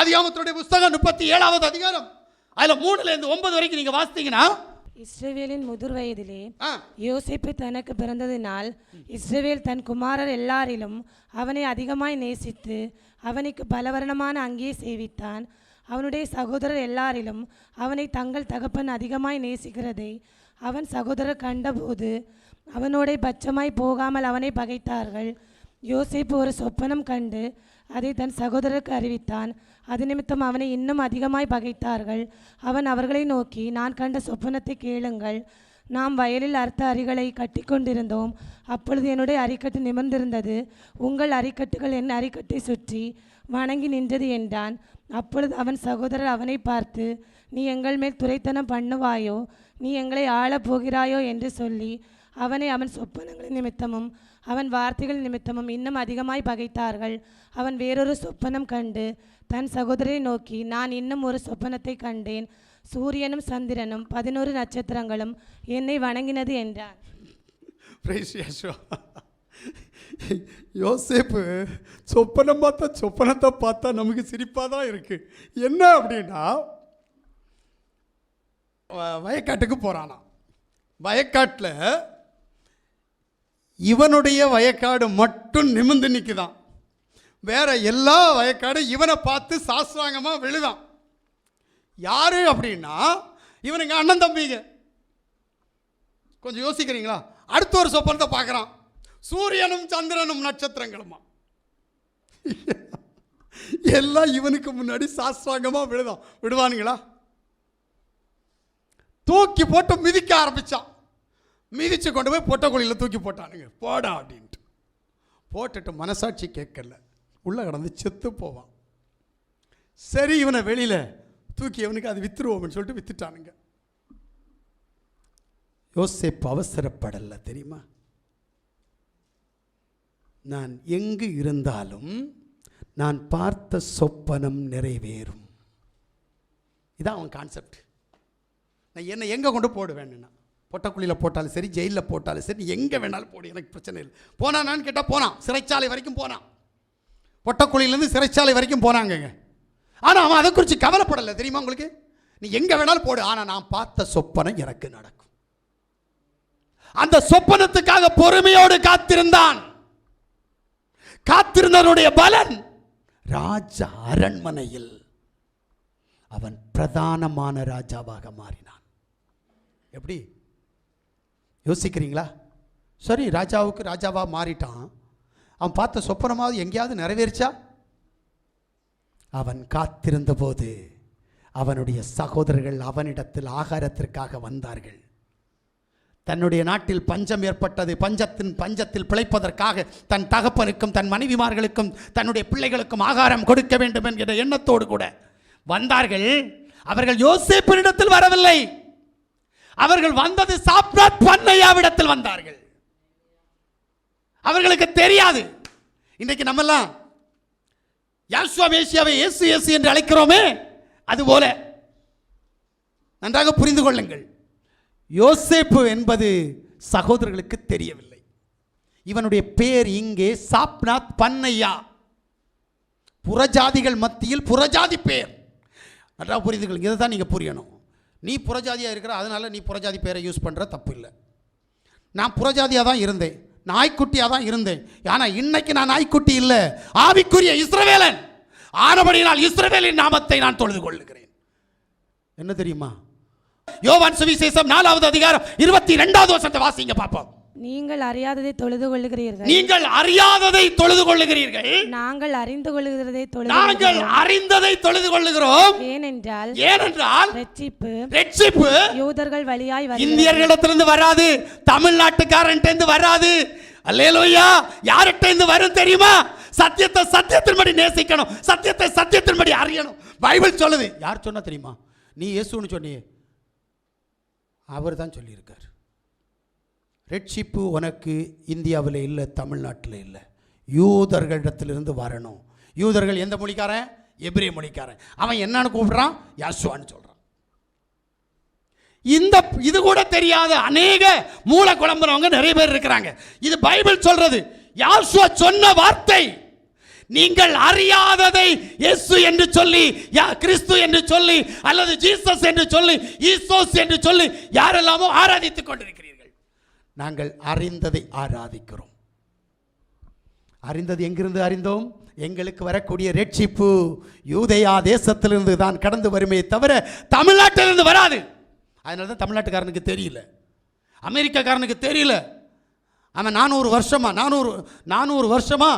ஆதியாமத்துடைய புஸ்தகம் முப்பத்தி ஏழாவது அதிகாரம். அதுல மூணுல இருந்து ஒன்பது வரைக்கும் நீங்க வாசித்தீங்கன்னா இஸ்ரவேலின் முதிர் வயதிலே யோசேப்பு தனக்கு பிறந்ததினால் இஸ்ரவேல் தன் குமாரர் எல்லாரிலும் அவனை அதிகமாய் நேசித்து அவனுக்கு பலவர்ணமான அங்கேயே சேவித்தான். அவனுடைய சகோதரர் எல்லாரிலும் அவனை தங்கள் தகப்பன் அதிகமாய் நேசிக்கிறதை அவன் சகோதரர் கண்டபோது அவனோட பட்சமாய் போகாமல் அவனை பகைத்தார்கள். யோசேப்பு ஒரு சொப்பனம் கண்டு அதை தன் சகோதரருக்கு அறிவித்தான். அது நிமித்தம் அவனை இன்னும் அதிகமாய் பகைத்தார்கள். அவன் அவர்களை நோக்கி நான் கண்ட சொப்பனத்தை கேளுங்கள். நாம் வயலில் அர்த்த அரிகளை கட்டி கொண்டிருந்தோம் அப்பொழுது என்னுடைய அரிக்கட்டு நிமிர்ந்திருந்தது. உங்கள் அரிக்கட்டுகள் என் அரிக்கட்டை சுற்றி வணங்கி நின்றது என்றான். அப்பொழுது அவன் சகோதரர் அவனை பார்த்து நீ எங்கள் மேல் துரைத்தனம் பண்ணுவாயோ? நீ எங்களை ஆளப் போகிறாயோ? என்று சொல்லி அவனை அவன் சொப்பனங்களின் நிமித்தமும் அவன் வார்த்தைகள் நிமித்தமும் இன்னும் அதிகமாய் பகைத்தார்கள். அவன் வேறொரு சொப்பனம் கண்டு தன் சகோதரரை நோக்கி நான் இன்னும் ஒரு சொப்பனத்தை கண்டேன். சூரியனும் சந்திரனும் பதினோரு நட்சத்திரங்களும் என்னை வணங்கினது என்றார். யோசேப்பு சொப்பனம் பார்த்தா சொப்பனத்தை பார்த்தா நமக்கு சிரிப்பாக தான் இருக்கு. என்ன அப்படின்னா வ- வயக்காட்டுக்கு போகிறானா வயக்காட்டில் இவனுடைய வயக்காடு மட்டும் நிமிந்து நிற்குதான் வேற எல்லா வயக்காடும் இவனை பார்த்து சாஸ்திராங்கமாக விழுதான். யார் அப்படின்னா இவனுங்க அண்ணன் தம்பிங்க. கொஞ்சம் யோசிக்கிறீங்களா? அடுத்த ஒரு சொப்பனத்தை பார்க்குறான். சூரியனும் சந்திரனும் நட்சத்திரங்களுமா? எல்லாம் இவனுக்கு முன்னாடி சாஸ்திராங்கமாக விழுதான். விடுவானுங்களா? தூக்கி போட்டு மிதிக்க ஆரம்பிச்சான். மிதிச்சு கொண்டு போய் பொட்டக்குழியில் தூக்கி போட்டானுங்க. போடா அப்படின்ட்டு. போட்டுட்டு மனசாட்சி கேட்கல. உள்ளே கடந்து செத்து போவான். சரி இவனை வெளியில் தூக்கி இவனுக்கு அது வித்துருவோம்னு சொல்லிட்டு வித்துட்டானுங்க. யோசிப்பு அவசரப்படலை தெரியுமா? நான் எங்கு இருந்தாலும் நான் பார்த்த சொப்பனம் நிறைவேறும். இதான் அவன் கான்செப்ட் நான் என்னை எங்கே கொண்டு போடுவேன்னா பொட்டக்குழியில் போட்டாலும் சரி ஜெயிலில் போட்டாலும் சரி எங்கே வேணாலும் போடு எனக்கு பிரச்சனை இல்லை. போனானான்னு கேட்டால் போனான். சிறைச்சாலை வரைக்கும் போனான். பொட்டக்குழியிலேருந்து சிறைச்சாலை வரைக்கும் போனாங்கங்க. ஆனால் அவன் அதை குறித்து கவலைப்படலை. தெரியுமா உங்களுக்கு? நீ எங்கே வேணாலும் போடு ஆனால் நான் பார்த்த சொப்பனம் எனக்கு நடக்கும். அந்த சொப்பனத்துக்காக பொறுமையோடு காத்திருந்தான். காத்திருந்தவனுடைய பலன் ராஜ அரண்மனையில். அவன் பிரதானமான ராஜாவாக மாறினான். எப்படி? யோசிக்கிறீங்களா? சரி ராஜாவுக்கு ராஜாவாக மாறிட்டான். அவன் பார்த்த சொப்பனமாவது எங்கேயாவது நிறைவேறிச்சா? அவன் காத்திருந்தபோது அவனுடைய சகோதரர்கள் அவனிடத்தில் ஆகாரத்திற்காக வந்தார்கள். தன்னுடைய நாட்டில் பஞ்சம் ஏற்பட்டது. பஞ்சத்தின் பஞ்சத்தில் பிழைப்பதற்காக தன் தகப்பனுக்கும் தன் மனைவிமார்களுக்கும் தன்னுடைய பிள்ளைகளுக்கும் ஆகாரம் கொடுக்க வேண்டும் என்கிற எண்ணத்தோடு கூட வந்தார்கள். அவர்கள் யோசிப்பினிடத்தில் வரவில்லை. அவர்கள் வந்தது சாப்ராத் பண்ணையாவிடத்தில் வந்தார்கள். அவர்களுக்கு தெரியாது. இன்றைக்கு நம்மெல்லாம் யாசுவா மேசியாவை இயேசு இயேசு என்று அழைக்கிறோமே அதுபோல நன்றாக புரிந்து கொள்ளுங்கள். யோசேப்பு என்பது சகோதரர்களுக்கு தெரியவில்லை. இவனுடைய பேர் இங்கே சாப்நாத் பண்ணையா. புறஜாதிகள் மத்தியில் புறஜாதி பேர். நன்றாக புரிந்து கொள்ளுங்க இதை தான் நீங்கள் புரியணும். நீ புறஜாதியாக இருக்கிற அதனால நீ புறஜாதி பேரை யூஸ் பண்ணுற தப்பு இல்லை நான் புறஜாதியாக தான் இருந்தேன். நாய்க்குட்டியாக தான் இருந்தேன். ஆனால் இன்னைக்கு நான் நாய்க்குட்டி இல்லை. ஆவிக்குரிய இஸ்ரவேலன். ஆனபடியினால் இஸ்ரவேலின் நாமத்தை நான் தொழுது கொள்ளுகிறேன். என்ன தெரியுமா? யோவான் சுவிசேஷம் நாலாவது அதிகாரம் இருபத்தி ரெண்டாவது வருஷத்தை வாசிங்க பார்ப்போம். நீங்கள் அறியாததை தொழுது கொள்ளுகிறீர்கள். நீங்கள் அறியாததை தொழுது கொள்ளுகிறீர்கள். நாங்கள் அறிந்து கொள்ளுகிறதை தொழுது நாங்கள். அறிந்ததை தொழுது கொள்ளுகிறோம். ஏனென்றால் ஏனென்றால் ரட்சிப்பு ரட்சிப்பு யூதர்கள் வழியாய். இந்தியர்களிடத்திலிருந்து வராது தமிழ்நாட்டுக்காரன்ட்டு வராது. அல்லேலூயா யார்கிட்ட இருந்து வரும் தெரியுமா? சத்தியத்தை சத்தியத்தின்படி நேசிக்கணும். சத்தியத்தை சத்தியத்தின்படி அறியணும். பைபிள் சொல்லுது. யார் சொன்னா தெரியுமா? நீ இயேசுன்னு சொன்னியே. அவர் தான் சொல்லியிருக்கார். ரட்சிப்பு உனக்கு இந்தியாவில் இல்லை தமிழ்நாட்டில் இல்லை. யூதர்களிடத்திலிருந்து வரணும். யூதர்கள் எந்த மொழிக்காரன்? எபிரே மொழிக்காரன். அவன் என்னன்னு கூப்பிடுறான்? யாசுவான்னு சொல்கிறான் இந்த இது கூட தெரியாத அநேக மூல குழம்புறவங்க நிறைய பேர் இருக்கிறாங்க. இது பைபிள் சொல்றது. யாசுவா சொன்ன வார்த்தை. நீங்கள் அறியாததை இயேசு என்று சொல்லி யா கிறிஸ்து என்று சொல்லி அல்லது ஜீசஸ் என்று சொல்லி ஈசோஸ் என்று சொல்லி யாரெல்லாமோ ஆராதித்துக் கொண்டிருக்கிறார் நாங்கள் அறிந்ததை ஆராதிக்கிறோம். அறிந்தது எங்கிருந்து அறிந்தோம்? எங்களுக்கு வரக்கூடிய ரட்சிப்பு யூதயா தேசத்திலிருந்து தான் கடந்து வருமே தவிர தமிழ்நாட்டிலிருந்து வராது. அதனால தான் தமிழ்நாட்டுக்காரனுக்கு தெரியல. அமெரிக்காக்காரனுக்கு தெரியல. அவன் நானூறு வருஷமா நானூறு நானூறு வருஷமா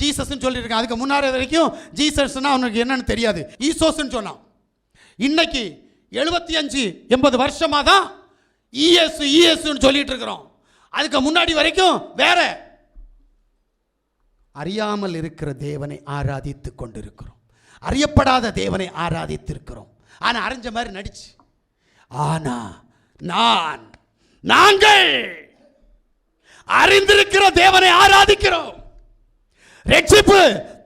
ஜீசஸ்ன்னு சொல்லியிருக்கான். அதுக்கு முன்னாடி வரைக்கும் ஜீசஸ்னால் அவனுக்கு என்னன்னு தெரியாது. ஈசோஸ்ன்னு சொன்னான். இன்னைக்கு எழுபத்தி அஞ்சு எண்பது வருஷமாக தான் இஎஸ் இஎஸ்ன்னு சொல்லிட்டு இருக்கிறோம். அதுக்கு முன்னாடி வரைக்கும் வேற. அறியாமல் இருக்கிற தேவனை ஆராதித்து கொண்டிருக்கிறோம். அறியப்படாத தேவனை ஆராதித்திருக்கிறோம். ஆனால் அறிஞ்ச மாதிரி நடிச்சு. ஆனா நான் நாங்கள் அறிந்திருக்கிற தேவனை ஆராதிக்கிறோம். ரட்சிப்பு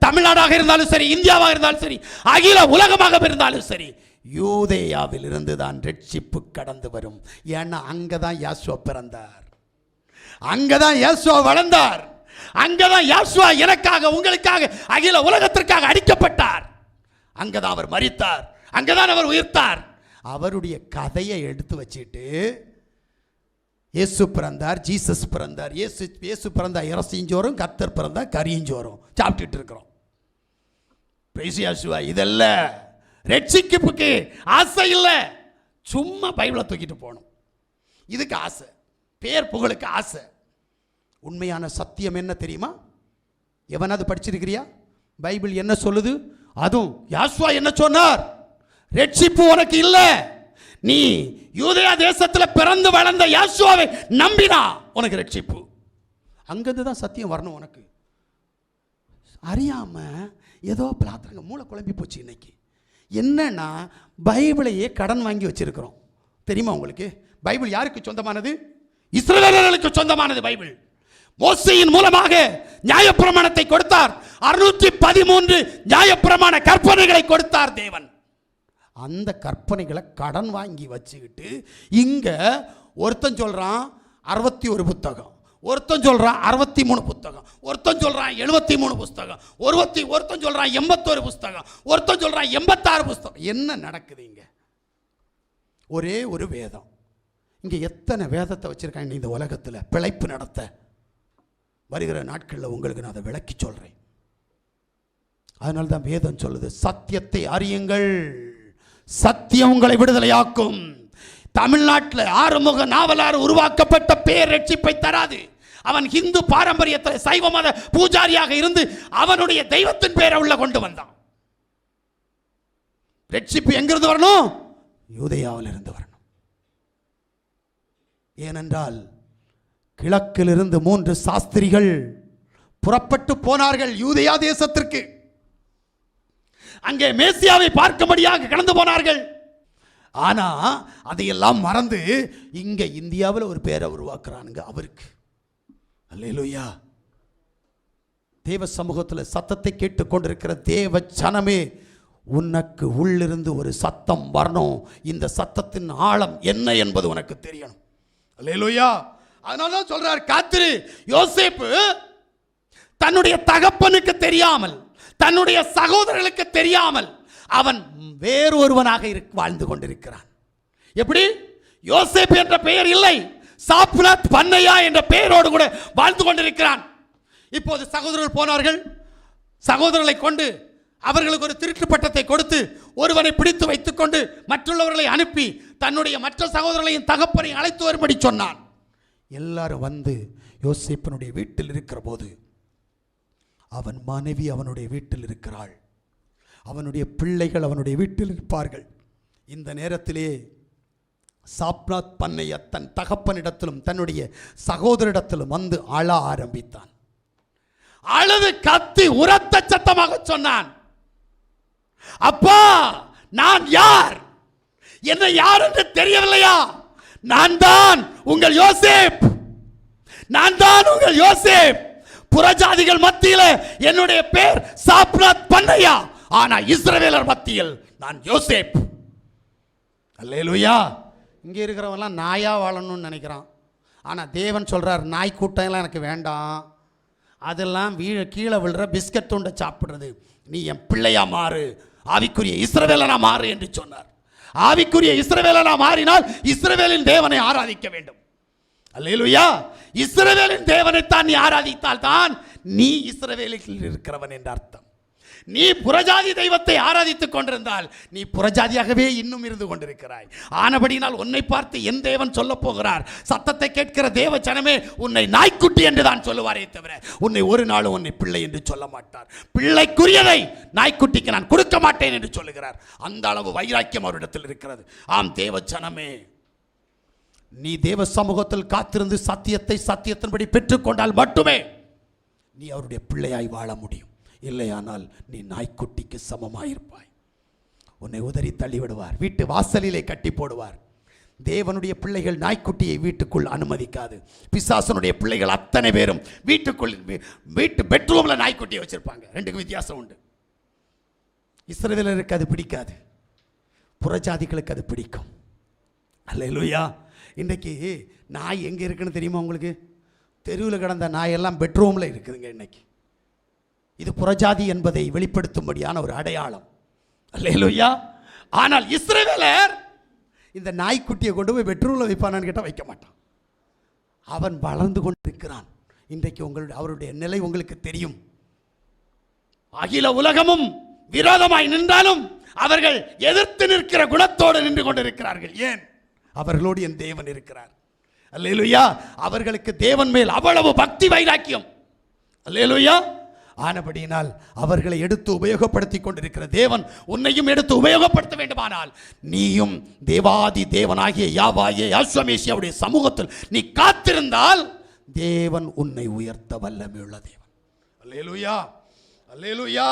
தமிழ்நாடாக இருந்தாலும் சரி இந்தியாவாக இருந்தாலும் சரி அகில உலகமாக இருந்தாலும் சரி யூதேயாவில் இருந்து தான் ரட்சிப்பு கடந்து வரும். ஏன்னா அங்கே தான் யாசுவ பிறந்தார். அங்கே தான் இயேசுவா வளர்ந்தார். அங்கே தான் யாசுவா எனக்காக உங்களுக்காக அகில உலகத்திற்காக அடிக்கப்பட்டார். அங்கே தான் அவர் மறித்தார் அங்கே தான் அவர் உயிர்த்தார். அவருடைய கதையை எடுத்து வச்சிட்டு இயேசு பிறந்தார் ஜீசஸ் பிறந்தார் இயேசு இயேசு பிறந்தார் இறசிஞ்சோறும் கத்தர் பிறந்தார் கரியஞ்சோறும். சாப்பிட்டுட்டு இருக்கிறோம். பேசியாசுவா இதல்ல ரட்சிக்கப்புக்கு ஆசை இல்லை. சும்மா பைபிளை தூக்கிட்டு போகணும். இதுக்கு ஆசை. பேர் புகழுக்கு ஆசை. உண்மையான சத்தியம் என்ன தெரியுமா? எவனாவது படிச்சிருக்கிறியா? பைபிள் என்ன சொல்லுது? அதுவும் யாஸ்வா என்ன சொன்னார்? ரட்சிப்பு உனக்கு இல்லை. நீ யூதயா தேசத்தில் பிறந்து வளர்ந்த யாசுவாவை நம்பினா உனக்கு ரட்சிப்பு. அங்கிருந்து தான் சத்தியம் வரணும் உனக்கு. அறியாம ஏதோ பிளாத்திரங்க மூளை குழம்பி போச்சு இன்னைக்கு. என்னன்னா பைபிளையே கடன் வாங்கி வச்சிருக்கிறோம். தெரியுமா உங்களுக்கு? பைபிள் யாருக்கு சொந்தமானது? இஸ்ரேலர்களுக்கு சொந்தமானது பைபிள். ஓசையின் மூலமாக நியாயப்பிரமாணத்தை கொடுத்தார். அறுநூற்றி பதிமூன்று நியாயப்பிரமாண கற்பனைகளை கொடுத்தார் தேவன். அந்த கற்பனைகளை கடன் வாங்கி வச்சுக்கிட்டு இங்க ஒருத்தன் சொல்றான் அறுபத்தி ஒரு புத்தகம் ஒருத்தன் சொல்றான் அறுபத்தி மூணு புத்தகம் ஒருத்தன் சொல்றான் எழுபத்தி மூணு புஸ்தகம் ஒருவத்தி ஒருத்தன் சொல்றான் எண்பத்தோரு புஸ்தகம் ஒருத்தன் சொல்றான் எண்பத்தாறு புஸ்தகம் என்ன நடக்குது இங்க? ஒரே ஒரு வேதம். இங்க எத்தனை வேதத்தை வச்சிருக்காங்க இந்த உலகத்தில்? பிழைப்பு நடத்த. வருகிற நாட்களில் உங்களுக்கு நான் அதை விளக்கி சொல்கிறேன் அதனால தான் வேதம் சொல்லுது சத்தியத்தை அறியுங்கள். சத்தியம் உங்களை விடுதலையாக்கும். தமிழ்நாட்டில் ஆறுமுக நாவலாறு உருவாக்கப்பட்ட பேர் ரட்சிப்பை தராது. அவன் ஹிந்து பாரம்பரியத்தில் சைவ மத பூஜாரியாக இருந்து அவனுடைய தெய்வத்தின் பேரை உள்ள கொண்டு வந்தான். ரட்சிப்பு எங்கிருந்து வரணும்? யூதயாவில் இருந்து வரணும். ஏனென்றால் கிழக்கிலிருந்து மூன்று சாஸ்திரிகள் புறப்பட்டு போனார்கள் யூதயா தேசத்திற்கு. அங்கே மேசியாவை பார்க்கும்படியாக கடந்து போனார்கள். ஆனா அதையெல்லாம் மறந்து இங்க இந்தியாவில் ஒரு பேரை உருவாக்குறானுங்க அவருக்கு. அல்லேலூயா. தேவ சமூகத்தில் சத்தத்தை கேட்டுக்கொண்டிருக்கிற தேவ ஜனமே உனக்கு உள்ளிருந்து ஒரு சத்தம் வரணும். இந்த சத்தத்தின் ஆழம் என்ன என்பது உனக்கு தெரியணும். அல்லேலூயா. அதனால தான் சொல்றார் காத்திரு. யோசேப்பு தன்னுடைய தகப்பனுக்கு தெரியாமல் தன்னுடைய சகோதரர்களுக்கு தெரியாமல் அவன் வேறு ஒருவனாக இருக்- வாழ்ந்து கொண்டிருக்கிறான். எப்படி? யோசேப் என்ற பெயர் இல்லை. சாப்லாத் பண்ணையா என்ற பெயரோடு கூட வாழ்ந்து கொண்டிருக்கிறான். இப்போது சகோதரர்கள் போனார்கள். சகோதரர்களை கொண்டு அவர்களுக்கு ஒரு திருட்டு பட்டத்தை கொடுத்து ஒருவனை பிடித்து வைத்துக்கொண்டு மற்றுள்ளவர்களை அனுப்பி தன்னுடைய மற்ற சகோதரர்களையும் தகப்பனை அழைத்து வரும்படி சொன்னான். எல்லாரும் வந்து யோசிப்பனுடைய வீட்டில் இருக்கிற போது அவன் மனைவி அவனுடைய வீட்டில் இருக்கிறாள். அவனுடைய பிள்ளைகள் அவனுடைய வீட்டில் இருப்பார்கள். இந்த நேரத்திலே சாப்னாத் பண்ணைய தன் தகப்பனிடத்திலும் தன்னுடைய சகோதரிடத்திலும் வந்து அழ ஆரம்பித்தான். அழுது கத்தி உரத்த சத்தமாக சொன்னான். அப்பா நான் யார்? என்ன யார் என்று தெரியவில்லையா? நான் தான் உங்கள் யோசேப். நான் தான் உங்கள் யோசேப். புறஜாதிகள் மத்தியில் என்னுடைய பேர் சாப்ராத் பண்ணையா? ஆனா இஸ்ரவேலர் மத்தியில் நான் யோசேப். அல்லேலுயா. இங்க இருக்கிறவன்லாம் நாயா வாழணும்னு நினைக்கிறான். ஆனா தேவன் சொல்றார் நாய் கூட்டம் எல்லாம் எனக்கு வேண்டாம். அதெல்லாம் வீழ கீழே விழுற பிஸ்கட் துண்டை சாப்பிடுறது. நீ என் பிள்ளையா மாறு. ஆவிக்குரிய இஸ்ரவேலனா மாறு என்று சொன்னார். ஆவிக்குரிய இஸ்ரவேலனா மாறினால் இஸ்ரவேலின் தேவனை ஆராதிக்க வேண்டும். அல்லேலுயா. இஸ்ரவேலின் தேவனைத்தான் நீ ஆராதித்தால் தான் நீ இஸ்ரவேலில் இருக்கிறவன் என்ற அர்த்தம். நீ புறஜாதி தெய்வத்தை ஆராதித்துக் கொண்டிருந்தால் நீ புறஜாதியாகவே இன்னும் இருந்து கொண்டிருக்கிறாய். ஆனபடியினால் உன்னை பார்த்து என் தேவன் சொல்ல போகிறார். சத்தத்தை கேட்கிற தேவ ஜனமே உன்னை நாய்க்குட்டி என்று தான் சொல்லுவாரே தவிர உன்னை ஒரு நாளும் உன்னை பிள்ளை என்று சொல்ல மாட்டார். பிள்ளைக்குரியதை நாய்க்குட்டிக்கு நான் கொடுக்க மாட்டேன் என்று சொல்லுகிறார். அந்த அளவு வைராக்கியம் அவரிடத்தில் இருக்கிறது. ஆம் தேவ ஜனமே நீ தேவ சமூகத்தில் காத்திருந்து சத்தியத்தை சத்தியத்தின்படி பெற்றுக்கொண்டால் மட்டுமே நீ அவருடைய பிள்ளையாய் வாழ முடியும். இல்லையானால் நீ நாய்க்குட்டிக்கு சமமாயிருப்பாய். உன்னை உதறி தள்ளிவிடுவார் வீட்டு வாசலிலே கட்டி போடுவார். தேவனுடைய பிள்ளைகள் நாய்க்குட்டியை வீட்டுக்குள் அனுமதிக்காது. பிசாசனுடைய பிள்ளைகள் அத்தனை பேரும் வீட்டுக்குள் வீட்டு பெட்ரூமில் நாய்க்குட்டியை வச்சுருப்பாங்க. ரெண்டுக்கும் வித்தியாசம் உண்டு. இஸ்ரவேலருக்கு அது பிடிக்காது. புறஜாதிகளுக்கு அது பிடிக்கும். அல்லேலூயா. இன்றைக்கி நாய் எங்கே இருக்குன்னு தெரியுமா உங்களுக்கு? தெருவில் கிடந்த நாயெல்லாம் பெட்ரூமில் இருக்குதுங்க இன்னைக்கு இது புறஜாதி என்பதை வெளிப்படுத்தும்படியான ஒரு அடையாளம். அல்லையா ஆனால் இஸ்ரேவேலர் இந்த நாய்க்குட்டியை கொண்டு போய் பெட்ரூமில் வைப்பானான்னு கேட்டால் வைக்க மாட்டான். அவன் வளர்ந்து கொண்டிருக்கிறான். இன்றைக்கு உங்களுடைய அவருடைய நிலை உங்களுக்கு தெரியும். அகில உலகமும் விரோதமாய் நின்றாலும் அவர்கள் எதிர்த்து நிற்கிற குணத்தோடு நின்று கொண்டிருக்கிறார்கள். ஏன்? அவர்களோடு என் தேவன் இருக்கிறார். அல்லேலுயா. அவர்களுக்கு தேவன் மேல் அவ்வளவு பக்தி வைராக்கியம். அல்லேலுயா. ஆனபடியினால் அவர்களை எடுத்து உபயோகப்படுத்தி கொண்டிருக்கிற தேவன் உன்னையும் எடுத்து உபயோகப்படுத்த வேண்டுமானால் நீயும் தேவாதி தேவனாகிய யாவாயே யாஸ்வமேசியாவுடைய சமூகத்தில் நீ காத்திருந்தால் தேவன் உன்னை உயர்த்த வல்லமையுள்ள தேவன். அல்லேலுயா அல்லேலுயா.